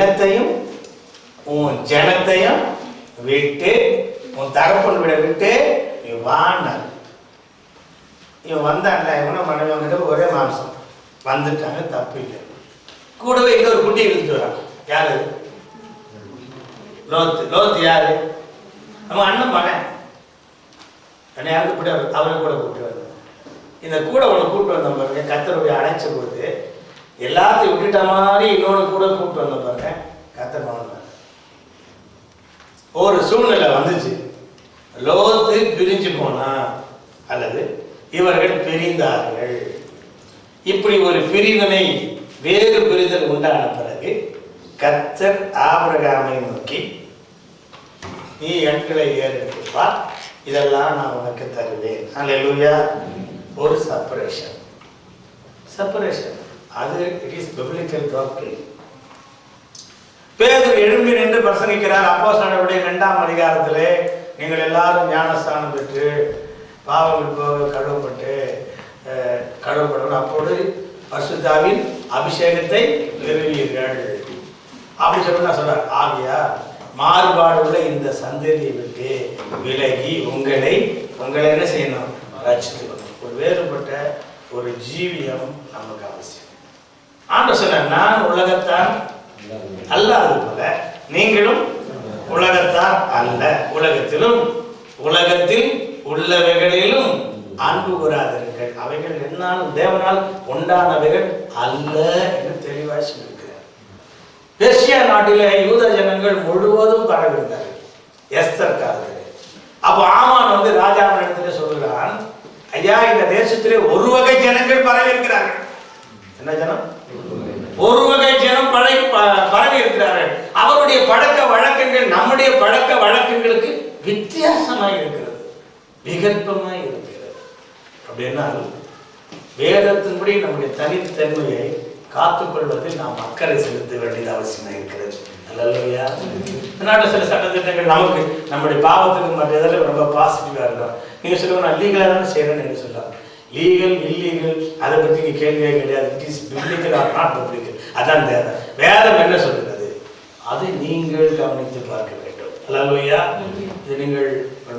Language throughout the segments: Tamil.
இனத்தையும் உன் ஜனத்தையும் விட்டு உன் தகப்பன் விட விட்டு நீ வாண்டார் இவன் வந்தான்ல இவனும் மனைவி வந்துட்டு ஒரே மாம்சம். வந்துட்டாங்க தப்பு இல்லை கூடவே இன்னொரு குட்டி இழுத்துட்டு வரான். யாரு? லோத்து. லோத்து யாரு? நம்ம அண்ணன் மகன். அண்ணன் யாருக்கு கூட அவரை கூட கூப்பிட்டு வந்தேன் இந்த கூட அவனை கூப்பிட்டு வந்த பாருங்க கத்தருடைய அடைச்ச போது எல்லாத்தையும் விட்டுட்ட மாதிரி இன்னொன்று கூட கூப்பிட்டு வந்த பாருங்க கத்தர் மகன் ஒரு சூழ்நிலை வந்துச்சு. லோத்து பிரிஞ்சு போனா அல்லது இவர்கள் பிரிந்தார்கள். இப்படி ஒரு பிரிவினை வேறு பிரிதல் உண்டான பிறகு கத்தர் ஆபிரகாமை நோக்கி நீ எண்களை ஏறெடுப்பா இதெல்லாம் நான் உனக்கு தருவேன். அல்ல ஒரு செப்பரேஷன் செப்பரேஷன் அது இட் இஸ் biblical doctrine. பேதர் எழும்பி நின்று பிரசங்கிக்கிறார். அப்போ நடவடிக்கை இரண்டாம் அதிகாரத்திலே நீங்கள் எல்லாரும் ஞானஸ்தானம் பெற்று பாவங்கள் போக கழுவப்பட்டு கழுவப்படணும் அப்போது பசுதாவின் அபிஷேகத்தை பெறுவீர்கள். அப்படி சொல்லி நான் சொல்றேன். ஆகியா மாறுபாடுள்ள இந்த சந்ததியை விட்டு விலகி உங்களை உங்களை என்ன செய்யணும்? ரசித்து ஒரு வேறுபட்ட ஒரு ஜீவியம் நமக்கு அவசியம். ஆண்டு சொன்ன நான் உலகத்தான் அல்லாதது போல நீங்களும் உலகத்தார் அல்ல. உலகத்திலும் உலகத்தில் உள்ளவைகளிலும் அன்பு கூறாதீர்கள். அவைகள் என்னால் தேவனால் உண்டானவைகள் அல்ல என்று தெளிவாக சொல்லியிருக்கிறார். பெர்சியா நாட்டில யூத ஜனங்கள் முழுவதும் பரவிருந்தார்கள் எஸ்தர் காலத்தில். அப்போ ஆமான் வந்து ராஜாவின் இடத்துல சொல்லுகிறான் ஐயா இந்த தேசத்திலே ஒரு வகை ஜனங்கள் பரவி இருக்கிறார்கள் என்ன ஜனம்? ஒரு வகை ஜனம் பழை பரவி இருக்கிறார்கள். அவருடைய பழக்க வழக்கங்கள் நம்முடைய பழக்க வழக்கங்களுக்கு வித்தியாசமாக இருக்கிறது. விகல்பமாக இருக்கிறது. அப்படின்னா வேதத்தின்படி நம்முடைய தனித்தன்மையை காத்துக்கொள்வதில் நாம் அக்கறை செலுத்த வேண்டியது அவசியமாக இருக்கிறது. அல்லையா நாட்டில் சில சட்டத்திட்டங்கள் நமக்கு நம்முடைய பாவத்துக்கு மற்ற இதில் ரொம்ப பாசிட்டிவாக இருக்கும். நீங்கள் சொல்லுவோம் நான் லீகலாக தானே செய்கிறேன்னு நீங்கள் சொல்லலாம். லீகல் இல்லீகல் அதை பற்றி நீ கேள்வியே கிடையாது. It is biblical or not biblical அதான் தேவை வேதம் என்ன சொல்லுகிறது அதை நீங்கள் கவனித்து பார்க்க வேண்டும். அல்லையா இது நீங்கள்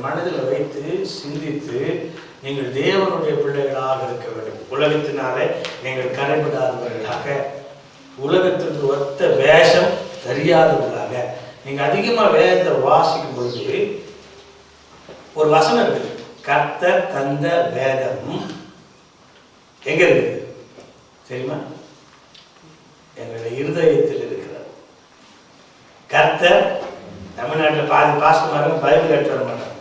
மனதில் வைத்து சிந்தித்து நீங்கள் தேவனுடைய பிள்ளைகளாக இருக்க வேண்டும். உலகத்தினாலே நீங்கள் கரைபடாதவர்களாக உலகத்திற்கு ஒத்த வேஷம் தெரியாதவர்களாக. நீங்கள் அதிகமாக வேதத்தை வாசிக்கும் பொழுது ஒரு வசனம் இருக்குது. கர்த்தர் தந்த வேதம் எங்க இருக்குது தெரியுமா? எங்களுடைய இருதயத்தில் இருக்கிறார். கர்த்தர் தமிழ்நாட்டில் பாதி பாஸ்டர் பைபிள் எடுத்து வர மாட்டாங்க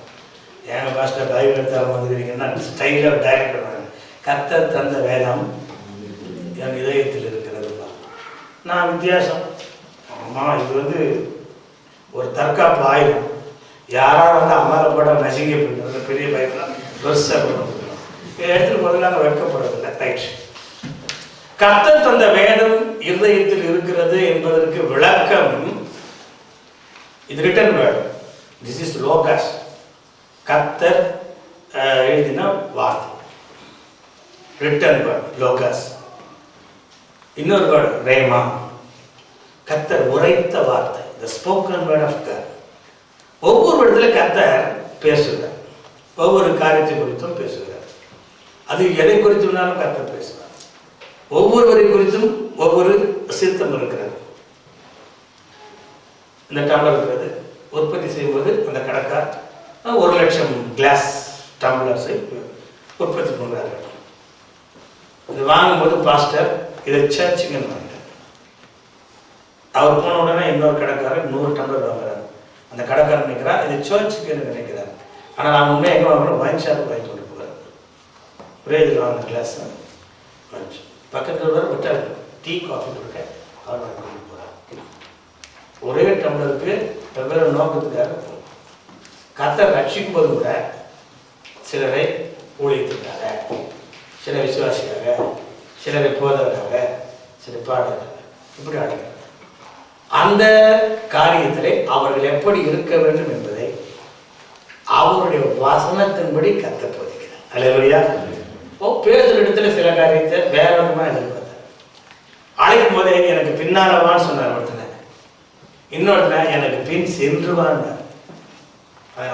ஏங்க பாஸ்டர் பைபிள் எடுத்து வர வந்துக்கிறீங்கன்னா ஸ்டைலாக டைரக்ட் பண்ணுவாங்க கர்த்தர் தந்த வேதம் என் இதயத்தில் இருக்கிறது நான் வித்தியாசம். ஆமாம் இது வந்து ஒரு தற்காப்பு ஆயுதம். யாராவது வந்து அம்மாவை போட நசுங்கி போயிட்டு பெரிய பைபிள் பெருசாக போட்டு எடுத்துட்டு போதில் நாங்கள் வைக்கப்படுறதில்லை ரைட் கர்த்தர் தந்த வேதம் இருதயத்தில் இருக்கிறது என்பதற்கு விளக்கம். இது written word this is logos கர்த்தர் எழுதின வார்த்தை. ரிட்டன் வேர்டு லோகாஸ் இன்னொரு வேர்டு ரேமா கத்தர் உரைத்த வார்த்தை. த ஸ்போக்கன் வேர்ட் ஆஃப் கர் ஒவ்வொரு இடத்துல கத்தர் பேசுகிறார். ஒவ்வொரு காரியத்தை குறித்தும் பேசுகிறார். அது எதை குறித்துனாலும் கர்த்தர் பேசுவார். ஒவ்வொருவரை குறித்தும் ஒவ்வொரு சித்தம் இருக்கிறது. இந்த டம்ளர் இருக்கிறது. உற்பத்தி செய்யும்போது அந்த கடைக்கார் ஒரு லட்சம் கிளாஸ் டம்ளர்ஸை உற்பத்தி பண்ணுறாரு இது வாங்கும்போது பாஸ்டர் இதை சர்ச்சுங்கன்னு அவர் போன உடனே இன்னொரு கடைக்காரர் நூறு டம்ளர் வாங்குறாரு. அந்த கடைக்காரர் நினைக்கிறார் இது சர்ச்சுக்கு நினைக்கிறார். ஆனால் நான் உண்மையாக எங்கே வாங்குறோம் வைன் ஷாப் வாங்கி கொண்டு போகிறார் கிளாஸ் லஞ்ச் பக்கத்தில் வர விட்டார் டீ காஃபி கொடுக்க அவர் வாங்கி கொண்டு போகிறார் ஒரே டம்ளருக்கு வெவ்வேறு நோக்கத்துக்காக போகும் கத்தை ரட்சிக்கும் போது கூட சிலரை ஊழியத்துக்காக சில விசுவாசிக்காக சிலரை போதற்காக சில பாடலுக்காக இப்படி அழைக்கிறார். அந்த காரியத்திலே அவர்கள் எப்படி இருக்க வேண்டும் என்பதை அவருடைய வசனத்தின்படி கத்த போதிக்கிறார். அல்லையா ஓ பேசுகிற இடத்துல சில காரியத்தை வேற விதமா எதிர்பார்த்தார் அழைக்கும் போதே எனக்கு பின்னாலவான்னு சொன்னார் ஒருத்தனை. இன்னொருத்தன எனக்கு பின் சென்றுவான்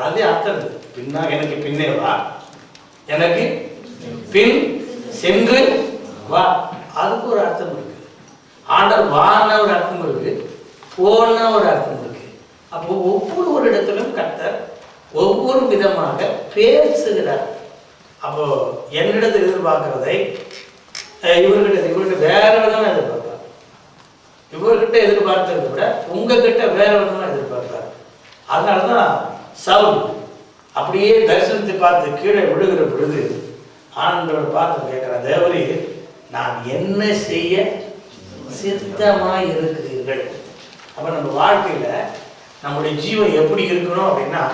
அதே அர்த்தம் பின்னா எனக்கு பின்னே வா. எனக்கு பின் சென்று வா. அதுக்கு ஒரு அர்த்தம் இருக்கு. ஆண்டவர் வான ஒரு அர்த்தம் இருக்கு போன ஒரு அர்த்தம் இருக்கு. அப்போ ஒவ்வொரு ஒரு இடத்திலும் கர்த்தர் ஒவ்வொரு விதமாக பேசுகிறார். அப்போ என்னிடத்தில் எதிர்பார்க்கறதை இவர்கிட்ட இவர்கிட்ட வேற விதமா எதிர்பார்ப்பார். இவர்கிட்ட எதிர்பார்த்ததை விட உங்ககிட்ட வேற விதமா எதிர்பார்ப்பார். அதனாலதான் சவுல் அப்படியே தரிசனத்தை பார்த்து கீழே விழுகிற பொழுது ஆண்டவர் பார்த்து கேட்கிறார் தேவரி நான் என்ன செய்ய சித்தமாக இருக்கிறீர்கள்? அப்ப நம்ம வாழ்க்கையில நம்முடைய ஜீவன் எப்படி இருக்கணும் அப்படின்னா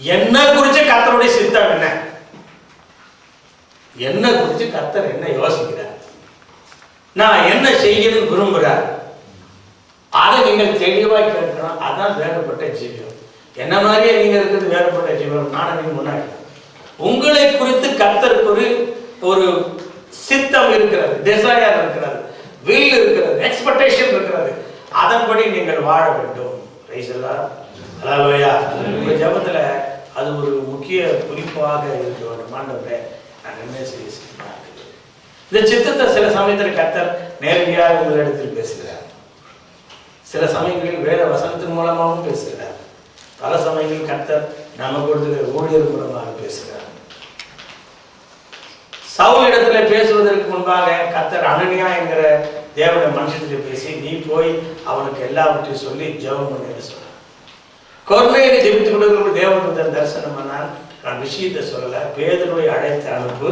என்ன குறிச்ச கத்தருடைய சித்தம் என்ன? என்ன குறித்து கர்த்தர் என்ன யோசிக்கிறார்? நான் என்ன செய்யணும்னு விரும்புகிறார்? அதை நீங்கள் தெளிவாக கேட்கணும். அதான் வேறுபட்ட ஜீவன். என்ன மாதிரியே நீங்கள் இருக்கிறது வேறுபட்ட ஜீவன்? நானும் முன்னாடி. உங்களை குறித்து கர்த்தருக்கு ஒரு ஒரு சித்தம் இருக்கிறது டிசையர் இருக்கிறது வில் இருக்கிறது எக்ஸ்பெக்டேஷன் இருக்கிறது. அதன்படி நீங்கள் வாழ வேண்டும். ஜபத்தில் அது ஒரு முக்கிய குறிப்பாக இருக்க வேண்டும். ஆண்டவரே நான் என்ன செய்ய செய்யணும் இந்த சித்தத்தை சில சமயத்தில் கர்த்தர் நேரடியாக உங்களிடத்தில் பேசுகிறார். சில சமயங்களில் வேத வசனத்தின் மூலமாகவும் பேசுகிறார். பல சமயங்களில் கர்த்தர் நமக்கு கொடுத்துக்கிற ஊழியர் மூலமாக பேசுகிறார். சவுல் இடத்துல பேசுவதற்கு முன்பாக கத்தர் அனனியா என்கிற தேவன மனுஷத்திலே பேசி நீ போய் அவனுக்கு எல்லாவற்றையும் சொல்லி ஜெபம் பண்ணி சொன்னார். கொர்மையை ஜெபித்து கொடுக்கிற தேவனுக்கு தரிசனம் பண்ணான் நான் விஷயத்தை சொல்லலை பேதுருவை அழைத்த அனுப்பு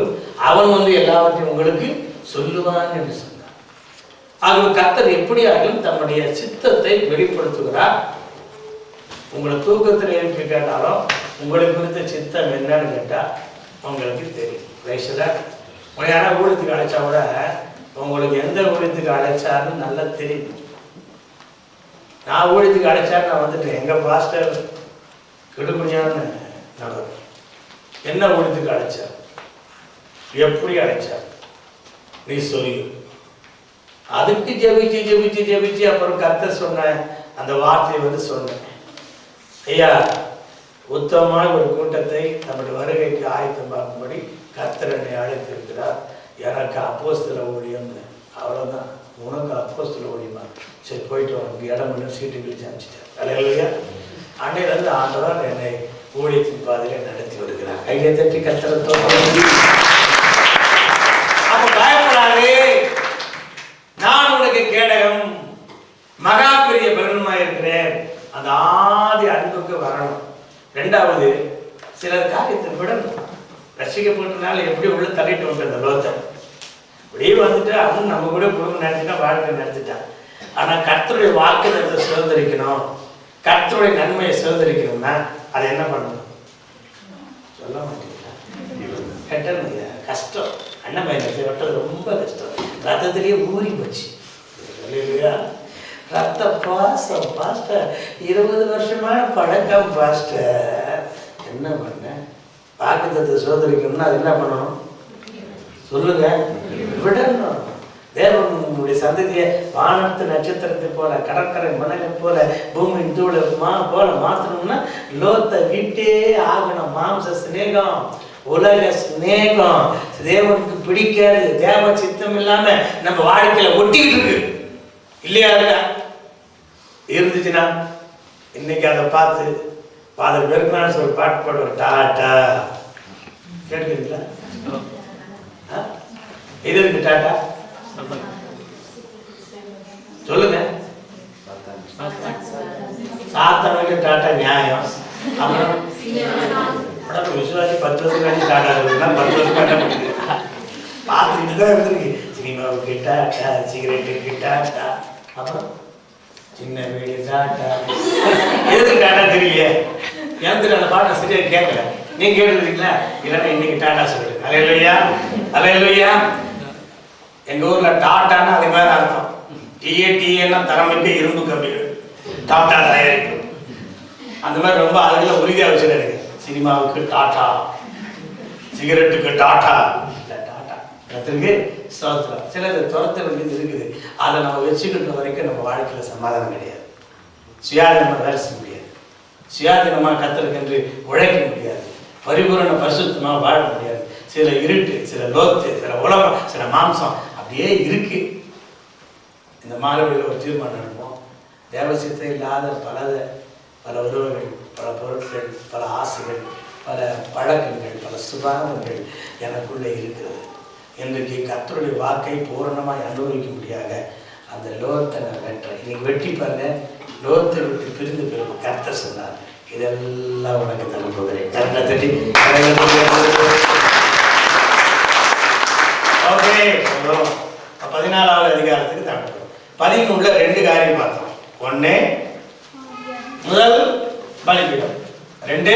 அவன் வந்து எல்லாவற்றையும் உங்களுக்கு சொல்லுவான் என்று சொன்னார் ஆகவே கத்தர் எப்படியாகிலும் தம்முடைய சித்தத்தை வெளிப்படுத்துகிறார். உங்களை தூக்கத்தில் எழுப்பி கேட்டாலும் உங்களுக்கு குறித்த சித்தம் என்னன்னு கேட்டால் உங்களுக்கு தெரியும். வயசில் உங்களை யாராவது ஊழியத்துக்கு அழைச்சா கூட உங்களுக்கு எந்த ஊழியத்துக்கு அழைச்சாருன்னு நல்லா தெரியும். நான் ஊழியத்துக்கு அழைச்சாரு நான் வந்துட்டேன். எங்க பாஸ்டர்? கெடுமையான நடக்கும். என்ன ஊழியத்துக்கு அழைச்சார் எப்படி அழைச்சார் நீ சொல்லு. அதுக்கு ஜெபிச்சு ஜெபிச்சு ஜெபிச்சு அப்புறம் கத்த சொன்ன அந்த வார்த்தையை வந்து சொன்னேன். ஐயா உத்தமமான ஒரு கூட்டத்தை நம்முடைய வருகைக்கு ஆயத்தம் பார்க்கும்படி கர்த்தர் அழைத்திருக்கிறார். எனக்கு அப்போஸ்தல ஊழியம்னு. அவ்வளோதான் உனக்கு அப்போஸ்தல ஊழியமா? சரி போயிட்டு உனக்கு இடம் இல்லை சீட்டு கிழிச்சு அனுப்பிச்சிட்டேன். அலையிலையா. அன்னையிலேருந்து ஆண்டவர் என்னை ஊழியத்தின் பாதையில நடத்தி வருகிறார். கையை தட்டி கத்திர அப்ப பயப்படாதே. நான் உனக்கு கேடகம். மகா பெரிய பலனுமா இருக்கிறேன். அந்த ஆதி அன்புக்கு வரணும். ரெண்டாவது சிலர் காரியத்தை விடணும். ரசிக்கப்பட்டனால எப்படி உள்ள தள்ளிட்டு வந்து அந்த லோத்தை அப்படியே வந்துட்டு அவன் நம்ம கூட குடும்பம் நடத்திட்டா வாழ்க்கை நடத்திட்டான் ஆனா கர்த்தருடைய வாக்குறதை சுதந்திரிக்கணும். கர்த்தருடைய நன்மையை சுதந்திரிக்கணும்னா அதை என்ன பண்ணணும் சொல்ல மாட்டீங்களா? கட்டணும் கஷ்டம். அண்ணன் பையனை வெட்டது ரொம்ப கஷ்டம். ரத்தத்திலேயே ஊறி போச்சு. இல்லையா ரத்த பாசம் பாஸ்டர். இருபது வருஷமான பழக்கம் பாஸ்டர். என்ன பண்ண? பாக்கியத்தை சோதரிக்கணும்னா அது என்ன பண்ணணும் சொல்லுங்க. விட சந்ததியை வானத்து நட்சத்திரத்தை போல கடற்கரை மணலை போல பூமியின் தூளை மா போல மாத்தணும்னா லோத்தை விட்டே ஆகணும். மாம்ச சிநேகம் உலக சிநேகம். தேவனுக்கு பிடிக்காது தேவ சித்தம் இல்லாம நம்ம வாழ்க்கையில ஒட்டிக்கிட்டு இருக்கு. இல்லையா இல்லையா இருந்துச்சுன்னா இன்னைக்கு அதை பார்த்து பாதர் பெருமாள் ஒரு பாட்டு பாடுவார் டாட்டா கேட்குறீங்களா? இது இருக்கு டாட்டா சொல்லுங்க. சாத்தனுக்கு டாட்டா நியாயம். அப்புறம் விசுவாசி பத்து வருஷம் கழிச்சு டாட்டா இருக்குன்னா பத்து வருஷம் டாட்டா முடியுது. பார்த்துக்கிட்டு தான் இருந்திருக்கு. சினிமாவுக்கு டாட்டா சிகரெட்டுக்கு டாட்டா அப்புறம் சின்ன வீடு டாட்டா. எதுக்கு டாட்டா தெரியலையே? எனக்கு அந்த பாட்டை சரியாக கேட்கல. நீங்க கேட்டுருக்கீங்களா இல்லைன்னா இன்னைக்கு டாட்டா சொல்லுங்க அலையிலையா? அலையிலையா? எங்க ஊர்ல டாட்டான்னு அது மாதிரி அர்த்தம். டிஏடிஏன்னா தரமிட்டு இரும்பு கம்பிகள். டாட்டா தயாரிப்பு அந்த மாதிரி ரொம்ப அதுல உறுதியாக வச்சிருக்காரு. சினிமாவுக்கு டாட்டா. சிகரெட்டுக்கு டாட்டா. டாட்டா. கத்திரிக்கு ஸ்தோத்திரம் சிலது துரத்த வேண்டியது இருக்குது. அதை நம்ம வச்சுக்கிட்ட வரைக்கும் நம்ம வாழ்க்கையில் சமாதானம் கிடையாது. சுயாதீனமாக வேலை செய்ய முடியாது. சுயாதீனமாக கத்தருக்கென்று உழைக்க முடியாது. பரிபூரண பரிசுத்தமாக வாழ முடியாது. சில இருட்டு சில லோத்து சில உலகம் சில மாம்சம் அப்படியே இருக்குது இந்த மாணவர்கள் ஒரு தீர்மானம் எடுப்போம். தேவசித்தம் இல்லாத பல பல உறவுகள் பல பொருட்கள் பல ஆசைகள் பல பழக்கங்கள் பல சுபாவங்கள் எனக்குள்ளே இருக்கிறது. இன்றைக்கு கத்தருடைய வாக்கை பூரணமாக அனுபவிக்க முடியாத அந்த லோகத்தை நான் வெட்டுறேன். இன்னைக்கு வெட்டி பாருங்க லோகத்தை விட்டு பிரிந்து பிறகு கர்த்தர் சொன்னார் இதெல்லாம் உனக்கு தர போகிறேன். கரெக்டாக தட்டி ஓகே பதினாலாவது பதிமூணுல ரெண்டு காரியம் பார்த்தோம். ஒண்ணு முதல் பலிபீடம். ரெண்டு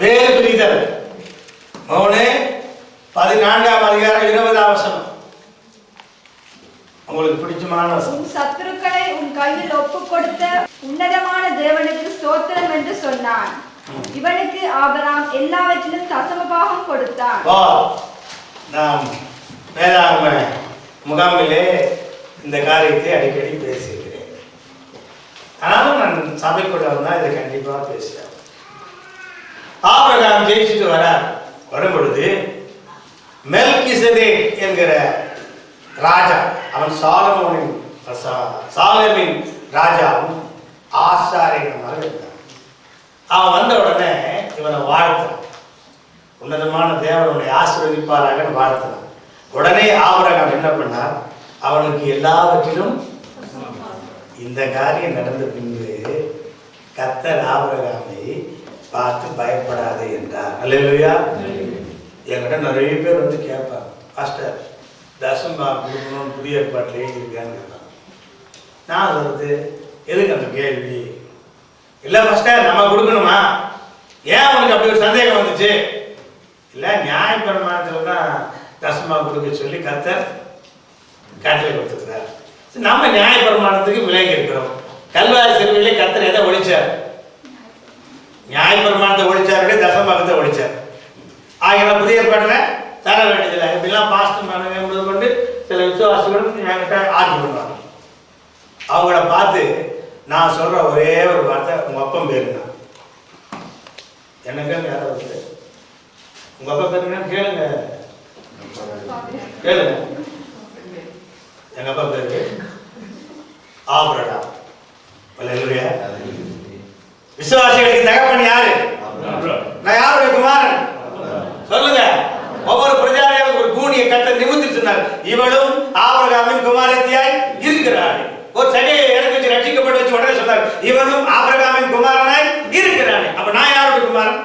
வேறு பிரிதல் மூணு பதினான்காம் அதிகாரம் இருபதாம் வசனம். உங்களுக்கு பிடிச்சமான உன் சத்துருக்களை உன் கையில் ஒப்பு கொடுத்த உன்னதமான தேவனுக்கு ஸ்தோத்திரம் என்று சொன்னான். இவனுக்கு ஆபிரகாம் எல்லாவற்றிலும் தசமபாகம் கொடுத்தான். நாம் வேதாகம முகாமிலே இந்த காரியத்தை அடிக்கடி பேசியிருக்கிறேன் ஆனாலும் நான் சபைக்குள்ள வந்தால் இதை கண்டிப்பாக பேசுகிறேன் ஆபிரகாம் ஜெயிச்சுட்டு வர வரும்பொழுது மெல்கிசதே என்கிற ராஜா அவன் சாலமோனின் சாலமின் ராஜாவும் ஆசாரியனுமாக இருந்தான். அவன் வந்த உடனே இவனை வாழ்த்தான் உன்னதமான தேவனுடைய உன்னை ஆசீர்வதிப்பாராக வாழ்த்தினான் உடனே ஆபரகம் என்ன பண்ணார்? அவனுக்கு எல்லாவற்றிலும் இந்த காரியம் நடந்த பின்பு கத்தர் ஆபரகாமை பார்த்து பயப்படாதே என்றார். அல்லையா என்கிட்ட நிறைய பேர் வந்து கேட்பாங்க பாஸ்டர் தசம்பா கொடுக்கணும் புதிய ஏற்பாட்டில் எழுதியிருக்கான்னு கேட்பாங்க. நான் சொல்றது எதுக்கு அந்த கேள்வி? இல்லை பாஸ்டர் நம்ம கொடுக்கணுமா? ஏன் அவனுக்கு அப்படி ஒரு சந்தேகம் வந்துச்சு? இல்லை நியாயப்பிரமாணத்தில் தான் தசமா கொடுக்க சொல்லி கத்தர் கட்டளை கொடுத்துருக்கிறார். நம்ம நியாயப்பிரமாணத்துக்கு விலகி இருக்கிறோம். கல்வாரி சிறுவையிலே கத்தர் எதை ஒழிச்சார்? நியாயப்பிரமாணத்தை ஒழிச்சாருடைய தசமாகத்தை ஒழிச்சார். ஆகிய புதிய பண்ண தர வேண்டியதில்லை. இப்படிலாம் பாஸ்ட் மனம் என்பது கொண்டு சில விசுவாசிகளும் என்கிட்ட ஆட்சி பண்ணுவாங்க. அவங்கள பார்த்து நான் சொல்ற ஒரே ஒரு வார்த்தை உங்க அப்பம் பேருனா எனக்கு யாராவது உங்க அப்பா பேருங்க கேளுங்க. கேளுங்க. எங்க அப்பா பேரு? ஆபரடா. அல்லேலூயா விசுவாசிகளுக்கு தகப்பன் யாரு? நான் யாருடைய குமாரன்? சொல்லுங்க. ஒவ்வொரு பிரஜாவையும் ஒரு கூனிய கட்ட நிமித்து சொன்னார். இவளும் ஆபரகாமின் குமாரத்தியாய் இருக்கிறாள். ஒரு சகையை இறக்கி வச்சு ரட்சிக்கப்பட்டு வச்சு உடனே சொன்னார் இவனும் ஆபரகாமின் குமாரனாய் இருக்கிறானே அப்ப நான் யாருடைய குமாரன்?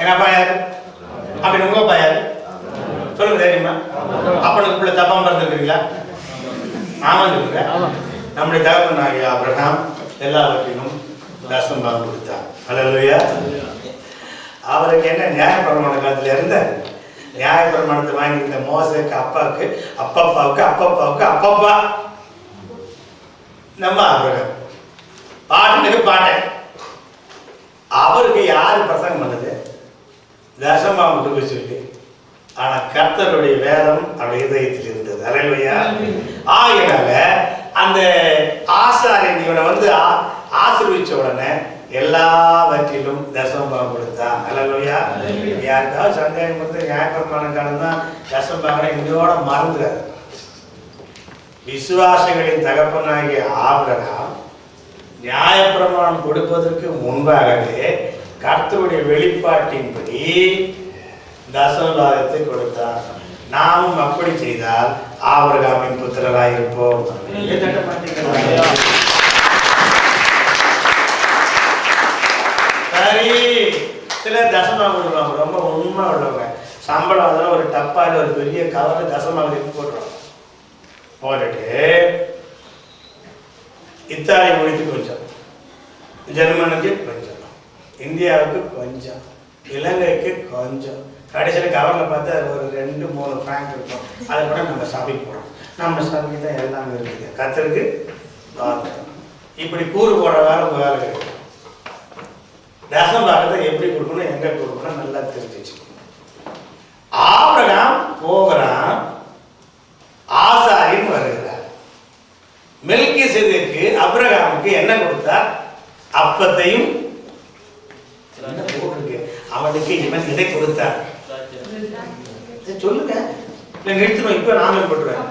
எங்க அப்பா யாரு? அப்படின்னு உங்க அப்பா யாரு? சொல்லுங்க தெரியுமா? அப்பனுக்கு பிள்ளை தப்பா பிறந்திருக்கிறீங்களா? ஆமாம் சொல்லுங்க. நம்முடைய தகப்பன் ஆகிய அப்ரஹாம் எல்லாவற்றிலும் தசம் பாகம் கொடுத்தார். அலல்லையா அவருக்கு என்ன நியாயப்பிரமாண காலத்துல இருந்த? நியாயப்பிரமாணத்தை வாங்கி இருந்த மோசக்கு அப்பாவுக்கு அப்பப்பாவுக்கு அப்பப்பாவுக்கு அப்பப்பா. நம்ம அப்ரஹாம் பாட்டுக்கு பாட்டேன் அவருக்கு யார் பிரசங்கம் பண்ணது? தசமாம் கொடுக்க சொல்லி. ஆனா கர்த்தருடைய வேதம் அவருடைய இதயத்தில் இருந்தது. அலையா ஆகையினால அந்த ஆசாரியன் இவனை வந்து ஆ- ஆசீர்வதிச்ச உடனே எல்லாவற்றிலும் தசமபாகம் கொடுத்தான். அலையா யாருக்காவது சந்தேகம் நியாயப்பிரமாண காலம் தான் தசமபாகனை இன்னையோட மறந்துடாது விசுவாசிகளின் தகப்பனாகிய ஆபிரகாம் நியாயப்பிரமாணம் கொடுப்பதற்கு முன்பாகவே கர்த்தருடைய வெளிப்பாட்டின்படி தசமபாகத்தை கொடுத்தார். நாமும் அப்படி செய்தால் ஆபிரகாமின் புத்திரராய் இருப்போம் சரி. சில தசமாக கொடுக்குறாங்க ரொம்ப உண்மை உள்ளவங்க. சம்பளம் அதெல்லாம் ஒரு டப்பால ஒரு பெரிய கவர்ல தசமாக எடுத்து போட்டுருவாங்க போட்டுட்டு இத்தாலி மொழிக்கு கொஞ்சம். ஜெர்மனுக்கு கொஞ்சம். இந்தியாவுக்கு கொஞ்சம். இலங்கைக்கு கொஞ்சம். கடைசியில் கவரில் பார்த்து அது ஒரு ரெண்டு மூணு ஃப்ராங்க் இருக்கும். அதை கூட நம்ம சபைக்கு போகிறோம் நம்ம சபைக்கு தான் எல்லாமே இருக்குது. கத்திருக்கு இப்படி கூறு போடுற வேலை உங்கள் வேலை இருக்குது தசம் பாகத்தை எப்படி கொடுக்கணும் எங்கே கொடுக்கணும் நல்லா தெரிஞ்சு வச்சுக்கணும். ஆபரகம் போகிறான் ஆசாரின்னு வருகிறார். மில்கி சிதிக்கு அப்ரகாமுக்கு என்ன கொடுத்தார்? அப்பத்தையும் அவனுக்கு இவன் இதை கொடுத்தார். சொல்லுங்க. இல்ல நிறுத்தணும் இப்ப நானும் போட்டுருவேன்.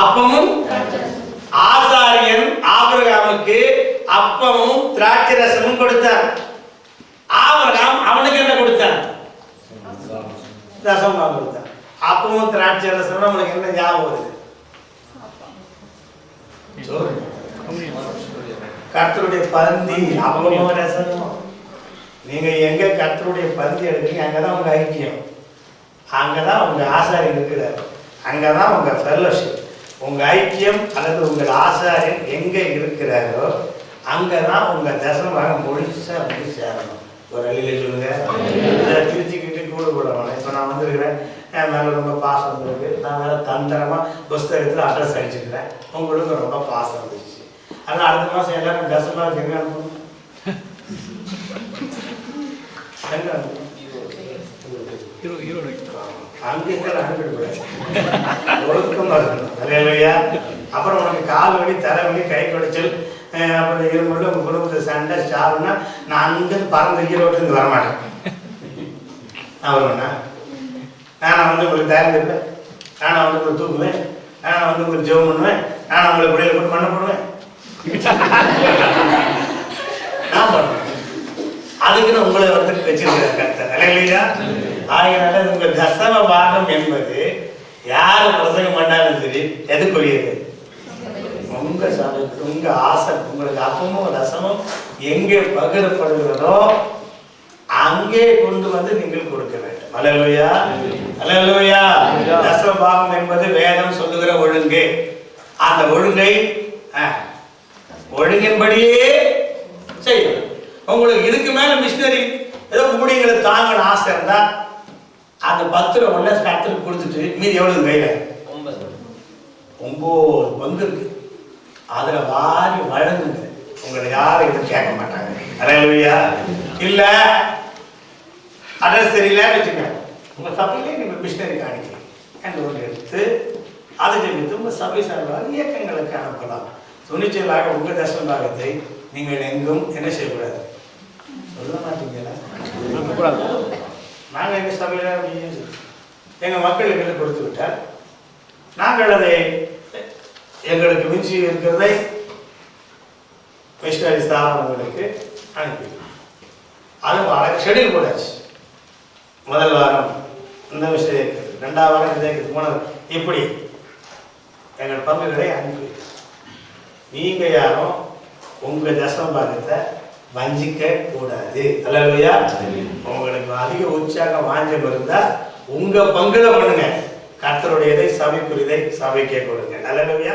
அப்பமும் ஆசாரியன் ஆபிரகாமுக்கு அப்பமும் திராட்சை ரசமும் கொடுத்தான் ஆபிரகாம் அவனுக்கு என்ன கொடுத்தான் ரசம் தான் கொடுத்தான் அப்பமும் திராட்சை ரசமும் அவனுக்கு என்ன ஞாபகம் வருது. கர்த்தருடைய பந்தி அப்பமும் ரசமும். நீங்க எங்க கர்த்தருடைய பந்தி எடுக்கிறீங்க அங்கதான் உங்க ஐக்கியம். அங்கே தான் உங்கள் ஆசாரியன் இருக்கிறார். அங்கதான் உங்கள் ஃபெல்லோஷிப் உங்கள் ஐக்கியம் அல்லது உங்கள் ஆசாரியன் எங்கே இருக்கிறாரோ அங்கே தான் உங்கள் தசமாக முழுசாக வந்து சேரணும். ஒரு அழியில் சொல்லுங்கள் திருச்சிக்கிட்டு கூட போடணும் இப்போ நான் வந்திருக்கிறேன். என் மேலே ரொம்ப பாசம் வந்திருக்கு. நான் மேல தந்திரமாக புஸ்தகத்தில் அட்ரஸ் அடிச்சுக்கிறேன் உங்களுக்கு ரொம்ப பாசம் வந்துருச்சு. ஆனால் அடுத்த மாதம் எல்லாரும் தசமாக எங்க அனுப்பணும் எங்க அனுப்பணும் இருக்கிற அனுப்பிடக்கூடாது ஒழுக்கமா இருக்கணும் அல்லையா அப்புறம் உனக்கு கால் வலி தலைவலி கை குடைச்சல் அப்புறம் இருமுள்ள உங்க குடும்பத்தில் சண்டை சாவுன்னா நான் அங்கிருந்து பறந்து ஈரோட்டிலிருந்து வரமாட்டேன். நான் வருவேண்ணா நான் வந்து உங்களுக்கு தயாரிப்பேன் இருப்பேன் நான் வந்து உங்களுக்கு தூக்குவேன் நான் வந்து உங்களுக்கு ஜெபம் பண்ணுவேன். நான் உங்களை குடியில் போட்டு பண்ண போடுவேன். நான் பண்ணுவேன். அதுக்குன்னு உங்களை வந்து வச்சிருக்கிறார் கருத்தை இல்லையா ஆகையினால உங்க தசம பாகம் என்பது யார் பிரசங்கம் பண்ணாலும் சரி எதுக்குரியது? உங்க சபைக்கு உங்க ஆசை உங்களுக்கு அப்பமும் ரசமும் எங்கே பகிரப்படுகிறதோ அங்கே கொண்டு வந்து நீங்கள் கொடுக்க வேண்டும். அலலுயா அலலுயா தசம பாகம் என்பது வேதம் சொல்லுகிற ஒழுங்கு. அந்த ஒழுங்கை ஒழுங்கின்படியே செய்யணும். உங்களுக்கு இதுக்கு மேல மிஷினரி ஏதோ ஊழியங்களை தாங்கணும் ஆசை இருந்தா அந்த பத்து ரூபா ஒண்ணு கத்துக்கு கொடுத்துட்டு மீதி எவ்வளவு கையில? ஒன்பது. பங்கு இருக்கு. அதுல வாரி வழங்குங்க. உங்களை யாரும் எதுவும் கேட்க மாட்டாங்க. அலையா இல்ல. அட்ரஸ் தெரியலன்னு வச்சுக்கோங்க. உங்க சபையிலே நீங்க மிஷினரி காணிக்க. என்று ஒன்று எடுத்து அதை ஜெபித்து உங்க சபை சார்பாக இயக்கங்களுக்கு அனுப்பலாம். துணிச்சலாக உங்க தசம பாகத்தை நீங்கள் எங்கும் என்ன செய்யக்கூடாது? சொல்ல மாட்டீங்களா? நாங்கள் எங்கள் சபையில் அப்படியே எங்கள் மக்களுக்கு கொடுத்து விட்டால் நாங்கள் அதை எங்களுக்கு மிஞ்சி இருக்கிறதை மிஷினரி ஸ்தாபனங்களுக்கு அனுப்பி அது பல ஷெடியூல் போடாச்சு முதல் வாரம் இந்த விஷயம் இருக்குது ரெண்டாவது வாரம் இதை இருக்குது மூணாவது இப்படி எங்கள் பங்குகளை அனுப்பி நீங்கள் யாரும் உங்க தசம்பாகத்தை வஞ்சிக்க கூடாது. அல்லையா உங்களுக்கு அதிக உற்சாகம் வாஞ்சம் இருந்தா உங்க பங்குல பண்ணுங்க. கர்த்தருடையதை சபைக்குரியதை சபைக்கே கொடுங்க. நல்லவையா